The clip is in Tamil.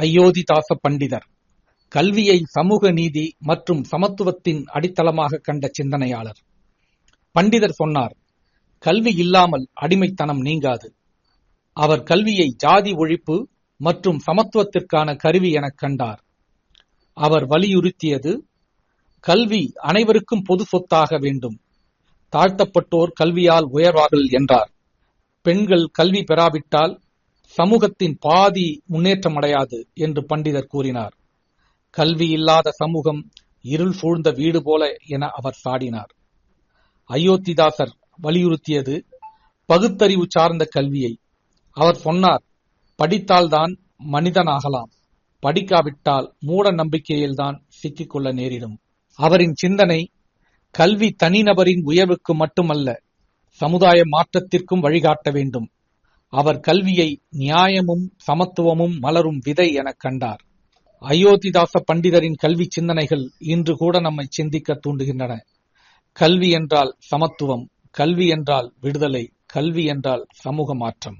அயோதிதாச பண்டிதர். கல்வியை சமூக நீதி மற்றும் சமத்துவத்தின் அடித்தளமாக கண்ட சிந்தனையாளர். பண்டிதர் சொன்னார் கல்வி இல்லாமல் அடிமைத்தனம் நீங்காது. அவர் கல்வியை ஜாதி ஒழிப்பு மற்றும் சமத்துவத்திற்கான கருவி எனக் கண்டார். அவர் வலியுறுத்தியது கல்வி அனைவருக்கும் பொது சொத்தாக வேண்டும். தாழ்த்தப்பட்டோர் கல்வியால் உயர்வார்கள் என்றார். பெண்கள் கல்வி பெறாவிட்டால் சமூகத்தின் பாதி முன்னேற்றமடையாது என்று பண்டிதர் கூறினார். கல்வி இல்லாத சமூகம் இருள் சூழ்ந்த வீடு போல என அவர் சாடினார். அயோத்திதாசர் வலியுறுத்தியது பகுத்தறிவு சார்ந்த கல்வியை. அவர் சொன்னார் படித்தால்தான் மனிதனாகலாம். படிக்காவிட்டால் மூட நம்பிக்கையில்தான் சிக்கிக்கொள்ள நேரிடும். அவரின் சிந்தனை கல்வி தனிநபரின் உயர்வுக்கு மட்டுமல்ல சமுதாய மாற்றத்திற்கும் வழிகாட்ட வேண்டும். அவர் கல்வியை நியாயமும் சமத்துவமும் மலரும் விதை எனக் கண்டார். அயோத்திதாச பண்டிதரின் கல்வி சிந்தனைகள் இன்று கூட நம்மை சிந்திக்க தூண்டுகின்றன. கல்வி என்றால் சமத்துவம் கல்வி என்றால் விடுதலை கல்வி என்றால் சமூக மாற்றம்.